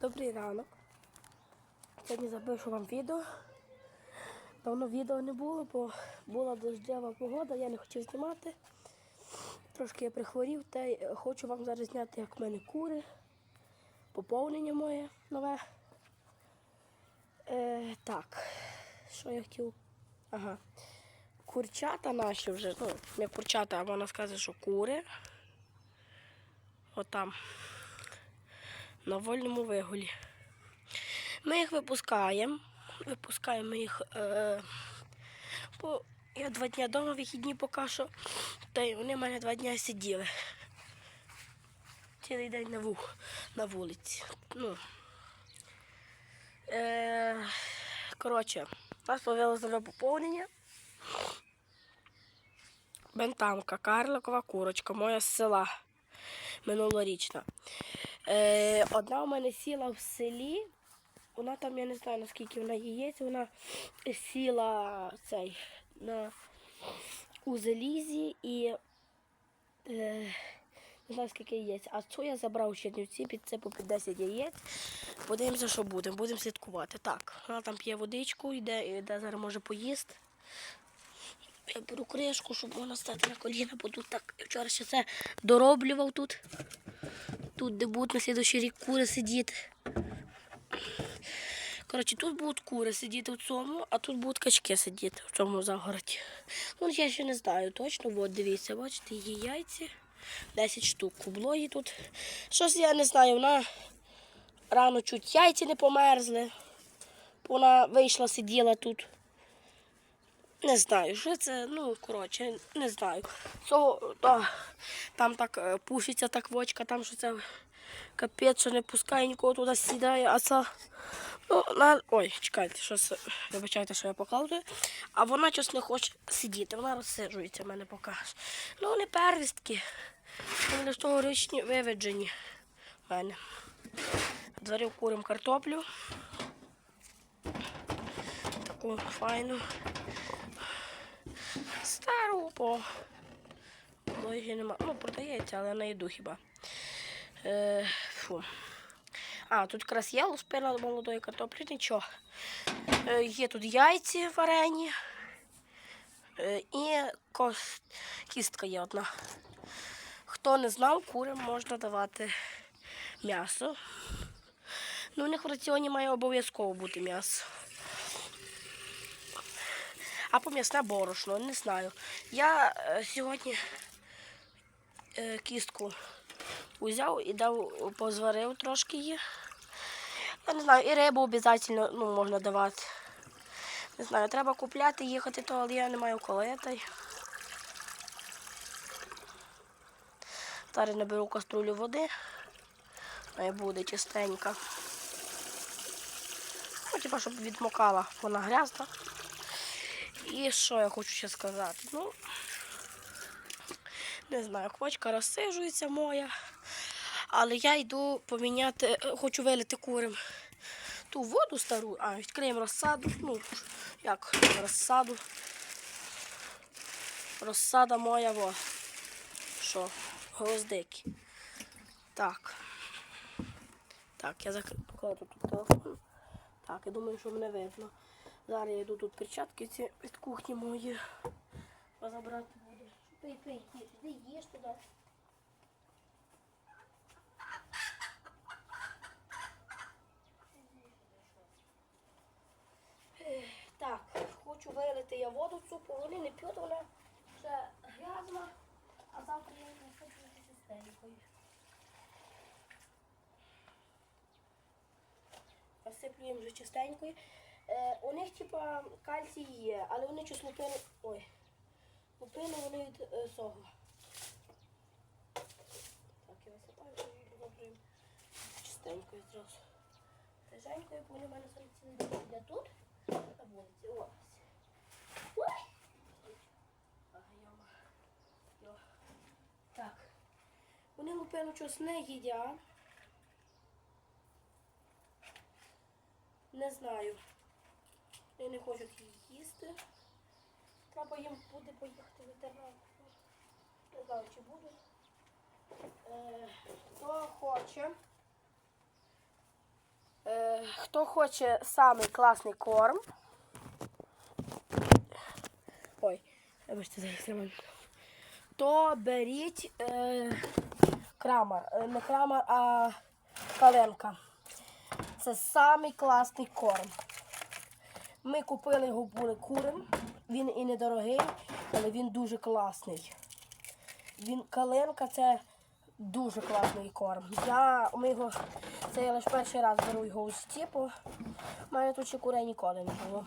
Добрий ранок. Сьогодні запишу вам відео. Давно відео не було, бо була дождєва погода, я не хотів знімати. Трошки я прихворів, та й хочу вам зараз зняти, як в мене кури. Поповнення моє нове. Е, так, що я хотів. Ага. Курчата наші вже, ну, не курчата, а вона сказати, що кури. Отам. На вольному вигулі. Ми їх випускаємо. Випускаємо їх. Е, по, я два дні вдома вихідні поки що. Та й вони в мене два дні сиділи. Цілий день на, ву, на вулиці. Ну. Е, коротше, нас появилось нове поповнення. Бентамка, карликова курочка, моя з села минулорічна. Е, одна у мене сіла в селі. Вона там, я не знаю наскільки вона яєць, вона сіла цей на у залізі і е, не знаю скільки яєць. А цю я забрав у Чернівці, підсипав під 10 яєць. Подивимося, що будемо. Будемо слідкувати. Так, вона там п'є водичку, йде, йде зараз може поїсти. Я беру кришку, щоб вона стати на коліна, бо тут так я вчора ще це дороблював тут. Тут, де будуть на слідущий рік кури сидіти. Коротше, тут будуть кури сидіти в цьому, а тут будуть качки сидіти в цьому загороді. Ну, я ще не знаю точно. От дивіться, бачите, її яйці. 10 штук кублої тут. Щось я не знаю, вона рано чуть яйці не померзли. Вона вийшла, сиділа тут. Не знаю, що це, ну, коротше, не знаю. Цього, то, там так е, пушиться так вочка, там що це капець, що не пускає нікого туди сідає, а це. Ну, на... Ой, чекайте, щось, вибачайте, що я показую. А вона щось не хоче сидіти, вона розсиджується в мене поки. Ну, вони первістки. Вони ж тогорічні виведжені в мене. Зварив курим картоплю. Таку файну. Стару по Дорогі нема. Ну, продається, але на їду хіба. Е, фу. А, тут якраз є луспина молодої картоплі, нічого. Е, є тут яйці варені. Е, і кос... кістка є одна. Хто не знав, курям можна давати м'ясо. Ну, у них в раціоні має обов'язково бути м'ясо. А пом'ясне борошно, не знаю. Я е, сьогодні е, кістку узяв і дав, позварив трошки її. Я не знаю, і рибу обов'язково ну, можна давати. Не знаю, треба купляти, їхати, то, але я не маю коли. Зараз наберу каструлю води. Має буде чистенька. Ну, типа, щоб відмокала, вона грязна. І що я хочу ще сказати? Ну, не знаю, квочка розсижується моя. Але я йду поміняти, е, хочу вилити курям ту воду стару, а відкриємо розсаду. Ну, як розсаду. Розсада моя во. Що? Гвоздики. Так. Так, я закрив тут. Так, я думаю, що мене видно. Зараз я йду тут перчатки ці від кухні мої. Позабрати буду. Пий, пий, іди їж туди. Так, хочу вилити я воду цю, бо вони не п'ють, вона ще грязна, а завтра я їх насиплю чистенькою. Насиплю їм вже чистенькою. Е, у них типа кальцій є, але вони щось лупили. Ой. Лупили вони від е, согла. Так, я висипаю, добре чистенькою зразу. Тиженькою, бо вони в мене цілий день тут, на вулиці. Ось. Ой! Так. Вони лупину щось не їдять. Не знаю. Вони не хочуть її їсти. Треба їм буде поїхати ветеринар. Не знаю, чи буду. Е, хто хоче, Е, хто хоче самий класний корм. Ой, вибачте, зараз тримаю. То беріть е, крамар. Е, Не крамар, а каленка. Це самий класний корм. Ми купили його були курим. Він і недорогий, але він дуже класний. Він каленка це дуже класний корм. Я ми його це я лише перший раз беру його у бо в мене тут ще курей ніколи не було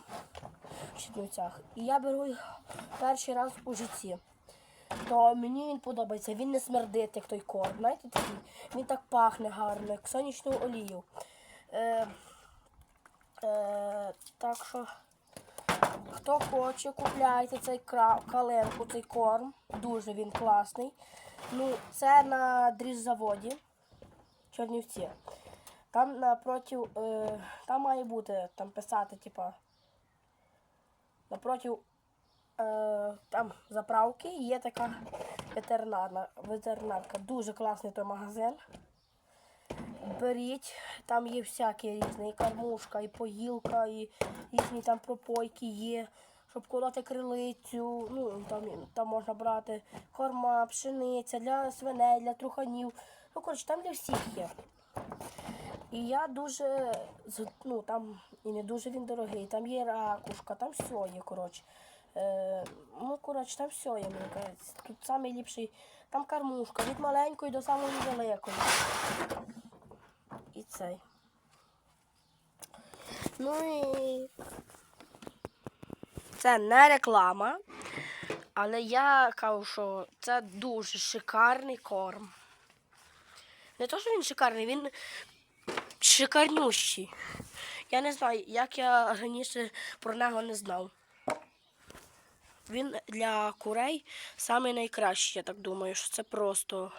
в Чернівцях. І я беру його перший раз у житті. То мені він подобається. Він не смердить, як той корм. Знаєте, такий. Він так пахне гарно, як сонячну олію. Е, е, так що, хто хоче, купляйте цей каленку, цей корм. Дуже він класний. Ну, це на дріжзаводі Чернівці. Там напротив, е, там має бути, там писати, типа, напротив е, там заправки є така ветеринарна, ветеринарка. Дуже класний той магазин. Беріть, там є всякі різні, і кормушка, і поїлка, і різні там пропойки є, щоб колоти крилицю. Ну, там, там можна брати корма, пшениця для свиней, для труханів. Ну, коротше, там для всіх є. І я дуже, ну там і не дуже він дорогий, там є ракушка, там все є, коротше. Е, ну, коротше, там все є, мені кажеться. Тут найліпший, там кормушка, від маленької до самої великої. І цей. Ну і це не реклама, але я кажу, що це дуже шикарний корм. Не то, що він шикарний, він шикарнющий. Я не знаю, як я раніше про нього не знав. Він для курей найкращий, я так думаю, що це просто